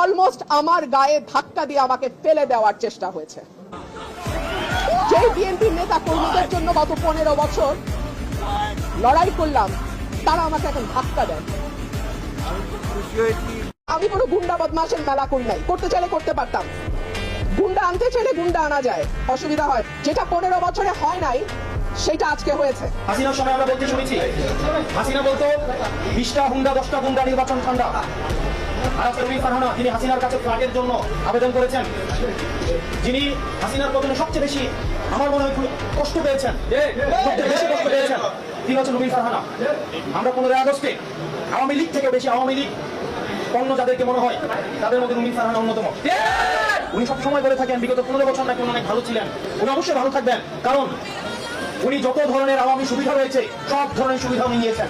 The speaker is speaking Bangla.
অলমোস্ট আমার গায়ে ধাক্কা দিয়ে আমাকে ফেলে দেওয়ার চেষ্টা হয়েছে। যে বিএনপির নেতা কর্মীদের জন্য গত পনেরো বছর লড়াই করলাম, তারা আমাকে এখন ধাক্কা দেয়। আমি কোনো গুন্ডা বদমাসের মেলা করি নাই, করতে চাইলে করতে পারতাম। গুন্ডা আনতে চাইলে গুন্ডা আনা যায়, অসুবিধা হয়। যেটা পনেরো বছরে হয় নাই, সেটা আজকে হয়েছে। হাসিনার সময় আমরা বলতে শুনেছি। হাসিনা বলতো, বিশটা হুন্ডা, দশটা গুন্ডা নির্বাচন ঠান্ডা। ফারহানা তিনি হাসিনার কাছে ফ্ল্যাটের জন্য আবেদন করেছেন। যিনি হাসিনার পতনে সবচেয়ে বেশি আমার মনে হয় কষ্ট পেয়েছেন। সবচেয়ে বেশি কষ্ট পেয়েছেন। তিনি হচ্ছেন রবি ফারহানা। আমরা পনেরোই আগস্টে আওয়ামী লীগ থেকে বেশি আওয়ামী লীগ যাদেরকে মনে হয় তাদের মধ্যে রুমিন ফারহানা অন্যতম। উনি সবসময় বলে থাকেন বিগত পনেরো বছর নাকি উনি অনেক ভালো ছিলেন। উনি অবশ্যই ভালো থাকবেন কারণ উনি যত ধরনের আওয়ামী সুবিধা রয়েছে সব ধরনের সুবিধা উনি নিয়েছেন।